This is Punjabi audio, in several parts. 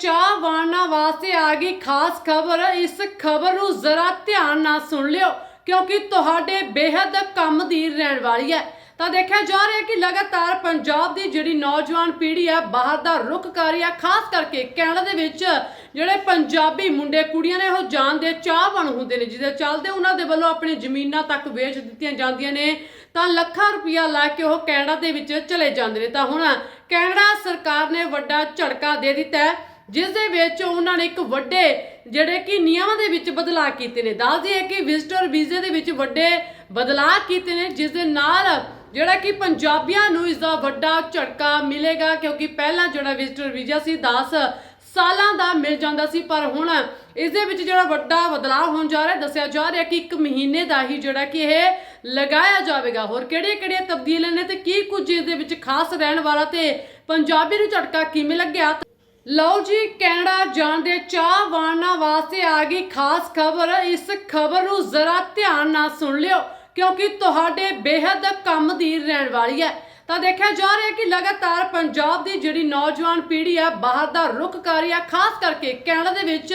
ਚਾਹਵਾਨਾਂ ਵਾਸਤੇ ਆ ਗਈ ਖਾਸ ਖਬਰ। ਇਸ ਖਬਰ ਨੂੰ ਜ਼ਰਾ ਧਿਆਨ ਨਾਲ ਸੁਣ ਲਿਓ, ਕਿਉਂਕਿ ਤੁਹਾਡੇ ਬੇहद ਕੰਮ ਦੀ ਰਹਿਣ ਵਾਲੀ ਹੈ। ਤਾਂ ਦੇਖਿਆ ਜਾ ਰਿਹਾ ਕਿ ਲਗਾਤਾਰ ਪੰਜਾਬ ਦੀ ਜਿਹੜੀ ਨੌਜਵਾਨ ਪੀੜ੍ਹੀ ਹੈ, ਬਾਹਰ ਦਾ ਰੁਖ ਕਰ ਰਹੀ ਹੈ, ਖਾਸ ਕਰਕੇ ਕੈਨੇਡਾ ਦੇ ਵਿੱਚ ਜਿਹੜੇ ਪੰਜਾਬੀ ਮੁੰਡੇ, ਕੁੜੀਆਂ ਨੇ ਉਹ ਜਾਣ ਦੇ ਚਾਹਵਾਨ ਹੁੰਦੇ ਨੇ, ਜਿਹਦੇ ਚੱਲਦੇ ਉਹਨਾਂ ਦੇ ਵੱਲੋਂ ਆਪਣੀ ਜ਼ਮੀਨਾਂ ਤੱਕ ਵੇਚ ਦਿੱਤੀਆਂ ਜਾਂਦੀਆਂ ਨੇ। ਤਾਂ ਲੱਖਾਂ ਰੁਪਇਆ ਲਾ ਕੇ ਉਹ ਕੈਨੇਡਾ ਦੇ ਵਿੱਚ ਚਲੇ ਜਾਂਦੇ ਨੇ। ਤਾਂ ਹੁਣ ਕੈਨੇਡਾ ਸਰਕਾਰ ਨੇ ਵੱਡਾ ਝਟਕਾ ਦੇ ਦਿੱਤਾ ਹੈ। ਜਿਸ ਦੇ ਵਿੱਚ ਉਹਨਾਂ ਨੇ ਇੱਕ ਵੱਡੇ ਜਿਹੜੇ ਕਿ ਨਿਯਮਾਂ ਦੇ ਵਿੱਚ ਬਦਲਾਅ ਕੀਤੇ ਨੇ। ਦੱਸਦੀ ਹੈ ਕਿ ਵਿਜ਼ਟਰ ਵੀਜ਼ੇ ਦੇ ਵਿੱਚ ਵੱਡੇ ਬਦਲਾਅ ਕੀਤੇ ਨੇ, ਜਿਸ ਦੇ ਨਾਲ ਜਿਹੜਾ ਕਿ ਪੰਜਾਬੀਆਂ ਨੂੰ ਇਸ ਦਾ ਵੱਡਾ ਝਟਕਾ ਮਿਲੇਗਾ, ਕਿਉਂਕਿ ਪਹਿਲਾਂ ਜਿਹੜਾ ਵਿਜ਼ਟਰ ਵੀਜ਼ਾ ਸੀ 10 ਸਾਲਾਂ ਦਾ ਮਿਲ ਜਾਂਦਾ ਸੀ, ਪਰ ਹੁਣ ਇਸ ਦੇ ਵਿੱਚ ਜਿਹੜਾ ਵੱਡਾ ਬਦਲਾਅ ਹੋਣ ਜਾ ਰਿਹਾ, ਦੱਸਿਆ ਜਾ ਰਿਹਾ ਕਿ ਇੱਕ ਮਹੀਨੇ ਦਾ ਹੀ ਜਿਹੜਾ ਕਿ ਇਹ ਲਗਾਇਆ ਜਾਵੇਗਾ। ਹੋਰ ਕਿਹੜੀਆਂ ਕਿਹੜੀਆਂ ਤਬਦੀਲੀਆਂ ਨੇ ਤੇ ਕੀ ਕੁਝ ਇਸ ਦੇ ਵਿੱਚ ਖਾਸ ਰਹਿਣ ਵਾਲਾ ਤੇ ਪੰਜਾਬੀ ਨੂੰ ਝਟਕਾ ਕਿਵੇਂ ਲੱਗਿਆ? ਲਓ ਜੀ, ਕੈਨੇਡਾ ਜਾਣ ਦੇ ਚਾਹਵਾਨਾਂ ਵਾਸਤੇ ਆ ਗਈ ਖਾਸ ਖਬਰ। ਇਸ ਖਬਰ ਨੂੰ ਜ਼ਰਾ ਧਿਆਨ ਨਾਲ ਸੁਣ ਲਿਓ, ਕਿਉਂਕਿ ਤੁਹਾਡੇ ਬੇहद ਕੰਮ ਦੀ ਰਹਿਣ ਵਾਲੀ ਹੈ। ਤਾਂ ਦੇਖਿਆ ਜਾ ਰਿਹਾ ਕਿ ਲਗਾਤਾਰ ਪੰਜਾਬ ਦੀ ਜਿਹੜੀ ਨੌਜਵਾਨ ਪੀੜ੍ਹੀ ਆ, ਬਾਹਰ ਦਾ ਰੁਖ ਕਰ ਰਹੀ ਆ, ਖਾਸ ਕਰਕੇ ਕੈਨੇਡਾ ਦੇ ਵਿੱਚ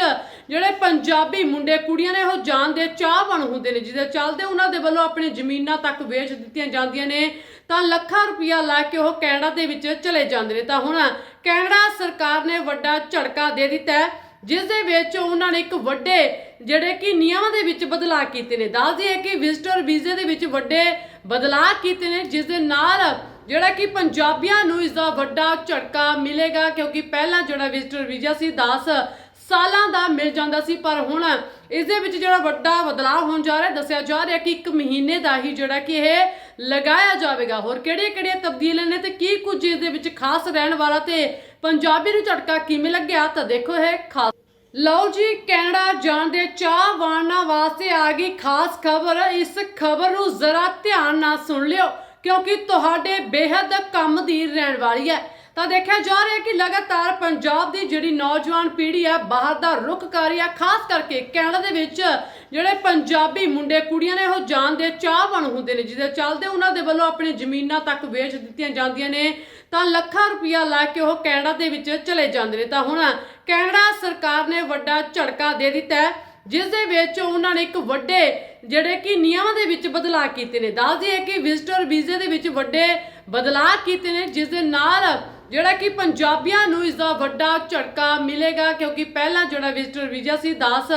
ਜਿਹੜੇ ਪੰਜਾਬੀ ਮੁੰਡੇ, ਕੁੜੀਆਂ ਨੇ ਉਹ ਜਾਣ ਦੇ ਚਾਹਵਾਨ ਹੁੰਦੇ ਨੇ, ਜਿਹਦੇ ਚੱਲਦੇ ਉਹਨਾਂ ਦੇ ਵੱਲੋਂ ਆਪਣੀ ਜ਼ਮੀਨਾਂ ਤੱਕ ਵੇਚ ਦਿੱਤੀਆਂ ਜਾਂਦੀਆਂ ਨੇ, ਤਾਂ ਲੱਖਾਂ ਰੁਪਇਆ ਲਾ ਕੇ ਉਹ ਕੈਨੇਡਾ ਦੇ ਵਿੱਚ ਚਲੇ ਜਾਂਦੇ ਨੇ। ਤਾਂ ਹੁਣ ਕੈਨੇਡਾ ਸਰਕਾਰ ਨੇ ਵੱਡਾ ਝਟਕਾ ਦੇ ਦਿੱਤਾ ਹੈ, ਜਿਸ ਦੇ ਵਿੱਚ ਉਹਨਾਂ ਨੇ ਇੱਕ ਵੱਡੇ ਜਿਹੜੇ ਕਿ ਨਿਯਮਾਂ ਦੇ ਵਿੱਚ ਬਦਲਾਅ ਕੀਤੇ ਨੇ। ਦੱਸਦੀ ਹੈ ਕਿ ਵਿਜ਼ਟਰ ਵੀਜ਼ੇ ਦੇ ਵਿੱਚ ਵੱਡੇ ਬਦਲਾਅ ਕੀਤੇ ਨੇ, ਜਿਸ ਦੇ ਨਾਲ ਜਿਹੜਾ ਕਿ ਪੰਜਾਬੀਆਂ ਨੂੰ ਇਸ ਦਾ ਵੱਡਾ ਝਟਕਾ ਮਿਲੇਗਾ, ਕਿਉਂਕਿ ਪਹਿਲਾਂ ਜਿਹੜਾ ਵਿਜ਼ਟਰ ਵੀਜ਼ਾ ਸੀ 10 ਸਾਲਾਂ ਦਾ ਮਿਲ ਜਾਂਦਾ ਸੀ, ਪਰ ਹੁਣ ਇਸ ਦੇ ਵਿੱਚ ਜਿਹੜਾ ਵੱਡਾ ਬਦਲਾਅ ਹੋਣ ਜਾ ਰਿਹਾ, ਦੱਸਿਆ ਜਾ ਰਿਹਾ ਕਿ ਇੱਕ ਮਹੀਨੇ ਦਾ ਹੀ ਜਿਹੜਾ ਕਿ ਇਹ ਲਗਾਇਆ ਜਾਵੇਗਾ। ਹੋਰ ਕਿਹੜੀਆਂ ਕਿਹੜੀਆਂ ਤਬਦੀਲੀਆਂ ਨੇ ਤੇ ਕੀ ਕੁਝ ਇਸ ਦੇ ਵਿੱਚ ਖਾਸ ਰਹਿਣ ਵਾਲਾ ਤੇ ਪੰਜਾਬੀ ਨੂੰ ਝਟਕਾ ਕਿਵੇਂ ਲੱਗਿਆ, ਤਾਂ ਦੇਖੋ ਇਹ ਖਾਸ। ਲਓ ਜੀ, ਕੈਨੇਡਾ ਜਾਣ ਦੇ ਚਾਹਵਾਨਾਂ ਵਾਸਤੇ ਆ ਗਈ ਖਾਸ ਖਬਰ। ਇਸ ਖਬਰ ਨੂੰ ਜ਼ਰਾ ਧਿਆਨ ਨਾਲ ਸੁਣ ਲਿਓ। ਕਿਉਂਕਿ ਤੁਹਾਡੇ ਬੇਹੱਦ ਕੰਮ ਦੀ ਰਹਿਣ ਵਾਲੀ ਹੈ। ਤਾਂ ਦੇਖਿਆ ਜਾ ਰਿਹਾ ਕਿ ਲਗਾਤਾਰ ਪੰਜਾਬ ਦੀ ਜਿਹੜੀ ਨੌਜਵਾਨ ਪੀੜ੍ਹੀ ਹੈ, ਬਾਹਰ ਦਾ ਰੁਖ ਕਰ ਰਹੀ ਹੈ, ਖਾਸ ਕਰਕੇ ਕੈਨੇਡਾ ਦੇ ਵਿੱਚ ਜਿਹੜੇ ਪੰਜਾਬੀ ਮੁੰਡੇ, ਕੁੜੀਆਂ ਨੇ ਉਹ ਜਾਣ ਦੇ ਚਾਹਵਾਨ ਹੁੰਦੇ ਨੇ, ਜਿਹਦੇ ਚੱਲਦੇ ਉਹਨਾਂ ਦੇ ਵੱਲੋਂ ਆਪਣੀ ਜ਼ਮੀਨਾਂ ਤੱਕ ਵੇਚ ਦਿੱਤੀਆਂ ਜਾਂਦੀਆਂ ਨੇ। ਤਾਂ ਲੱਖਾਂ ਰੁਪਇਆ ਲਾ ਕੇ ਉਹ ਕੈਨੇਡਾ ਦੇ ਵਿੱਚ ਚਲੇ ਜਾਂਦੇ ਨੇ। ਤਾਂ ਹੁਣ ਕੈਨੇਡਾ ਸਰਕਾਰ ਨੇ ਵੱਡਾ ਝਟਕਾ ਦੇ ਦਿੱਤਾ ਹੈ। ਜਿਸ ਦੇ ਵਿੱਚ ਉਹਨਾਂ ਨੇ ਇੱਕ ਵੱਡੇ ਜਿਹੜੇ ਕਿ ਨਿਯਮਾਂ ਦੇ ਵਿੱਚ ਬਦਲਾਅ ਕੀਤੇ ਨੇ। ਦੱਸਦੀ ਹੈ ਕਿ ਵਿਜ਼ਟਰ ਵੀਜ਼ੇ ਦੇ ਵਿੱਚ ਵੱਡੇ ਬਦਲਾਅ ਕੀਤੇ ਨੇ, ਜਿਸ ਦੇ ਨਾਲ ਜਿਹੜਾ ਕਿ ਪੰਜਾਬੀਆਂ ਨੂੰ ਇਸ ਦਾ ਵੱਡਾ ਝਟਕਾ ਮਿਲੇਗਾ, ਕਿਉਂਕਿ ਪਹਿਲਾਂ ਜਿਹੜਾ ਵਿਜ਼ਟਰ ਵੀਜ਼ਾ ਸੀ 10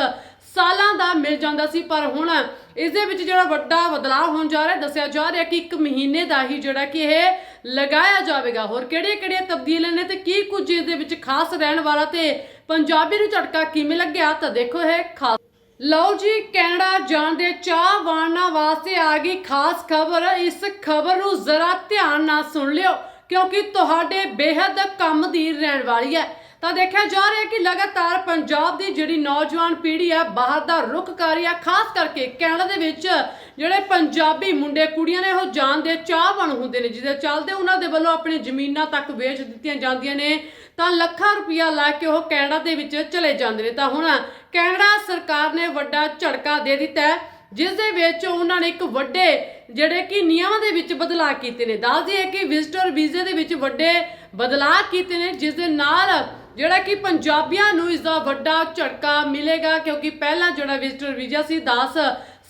ਸਾਲਾਂ ਦਾ ਮਿਲ ਜਾਂਦਾ ਸੀ, ਪਰ ਹੁਣ ਇਸ ਦੇ ਵਿੱਚ ਜਿਹੜਾ ਵੱਡਾ ਬਦਲਾਅ ਹੋਣ ਜਾ ਰਿਹਾ, ਦੱਸਿਆ ਜਾ ਰਿਹਾ ਕਿ ਇੱਕ ਮਹੀਨੇ ਦਾ ਹੀ ਜਿਹੜਾ ਕਿ ਇਹ ਲਗਾਇਆ ਜਾਵੇਗਾ। ਹੋਰ ਕਿਹੜੀਆਂ ਕਿਹੜੀਆਂ ਤਬਦੀਲੀਆਂ ਨੇ ਤੇ ਕੀ ਕੁਝ ਇਸ ਦੇ ਵਿੱਚ ਖਾਸ ਰਹਿਣ ਵਾਲਾ ਤੇ ਪੰਜਾਬੀ ਨੂੰ ਝਟਕਾ ਕਿਵੇਂ ਲੱਗਿਆ, ਤਾਂ ਦੇਖੋ ਇਹ ਖਾਸ। ਲਓ ਜੀ, ਕੈਨੇਡਾ ਜਾਣ ਦੇ ਚਾਹਵਾਨਾਂ ਵਾਸਤੇ ਆ ਗਈ ਖਾਸ ਖਬਰ। ਇਸ ਖਬਰ ਨੂੰ ਜ਼ਰਾ ਧਿਆਨ ਨਾਲ ਸੁਣ ਲਿਓ, ਕਿਉਂਕਿ ਤੁਹਾਡੇ ਬੇਹੱਦ ਕੰਮ ਦੀ ਰਹਿਣ ਵਾਲੀ ਹੈ। ਤਾਂ ਦੇਖਿਆ ਜਾ ਰਿਹਾ ਕਿ ਲਗਾਤਾਰ ਪੰਜਾਬ ਦੀ ਜਿਹੜੀ ਨੌਜਵਾਨ ਪੀੜ੍ਹੀ ਹੈ, ਬਾਹਰ ਦਾ ਰੁਖ ਕਰ ਰਹੀ ਹੈ, ਖਾਸ ਕਰਕੇ ਕੈਨੇਡਾ ਦੇ ਵਿੱਚ ਜਿਹੜੇ ਪੰਜਾਬੀ ਮੁੰਡੇ ਕੁੜੀਆਂ ਨੇ ਉਹ ਜਾਣ ਦੇ ਚਾਹਵਾਨ ਹੁੰਦੇ ਨੇ, ਜਿਹਦੇ ਚੱਲਦੇ ਉਹਨਾਂ ਦੇ ਵੱਲੋਂ ਆਪਣੀ ਜ਼ਮੀਨਾਂ ਤੱਕ ਵੇਚ ਦਿੱਤੀਆਂ ਜਾਂਦੀਆਂ ਨੇ, ਤਾਂ ਲੱਖਾਂ ਰੁਪਇਆ ਲਾ ਕੇ ਉਹ ਕੈਨੇਡਾ ਦੇ ਵਿੱਚ ਚਲੇ ਜਾਂਦੇ ਨੇ। ਤਾਂ ਹੁਣ ਕੈਨੇਡਾ ਸਰਕਾਰ ਨੇ ਵੱਡਾ ਝਟਕਾ ਦੇ ਦਿੱਤਾ ਹੈ, ਜਿਸ ਦੇ ਵਿੱਚ ਉਹਨਾਂ ਨੇ ਇੱਕ ਵੱਡੇ ਜਿਹੜੇ ਕਿ ਨਿਯਮਾਂ ਦੇ ਵਿੱਚ ਬਦਲਾਅ ਕੀਤੇ ਨੇ। ਦੱਸਦੀ ਹੈ ਕਿ ਵਿਜ਼ਟਰ ਵੀਜ਼ੇ ਦੇ ਵਿੱਚ ਵੱਡੇ ਬਦਲਾਅ ਕੀਤੇ ਨੇ, ਜਿਸ ਦੇ ਨਾਲ ਜਿਹੜਾ ਕਿ ਪੰਜਾਬੀਆਂ ਨੂੰ ਇਸ ਦਾ ਵੱਡਾ ਝਟਕਾ ਮਿਲੇਗਾ, ਕਿਉਂਕਿ ਪਹਿਲਾਂ ਜਿਹੜਾ ਵਿਜ਼ਟਰ ਵੀਜ਼ਾ ਸੀ 10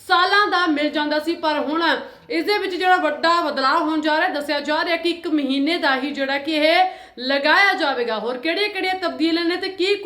ਸਾਲਾਂ ਦਾ ਮਿਲ ਜਾਂਦਾ ਸੀ, ਪਰ ਹੁਣ ਇਸ ਦੇ ਵਿੱਚ ਜਿਹੜਾ ਵੱਡਾ ਬਦਲਾਅ ਹੋਣ ਜਾ ਰਿਹਾ, ਦੱਸਿਆ ਜਾ ਰਿਹਾ ਕਿ ਇੱਕ ਮਹੀਨੇ ਦਾ ਹੀ ਜਿਹੜਾ ਕਿ ਇਹ ਲਗਾਇਆ ਜਾਵੇਗਾ। ਹੋਰ ਕਿਹੜੀਆਂ ਕਿਹੜੀਆਂ ਤਬਦੀਲੀਆਂ ਨੇ ਤੇ ਕੀ ਕੁਝ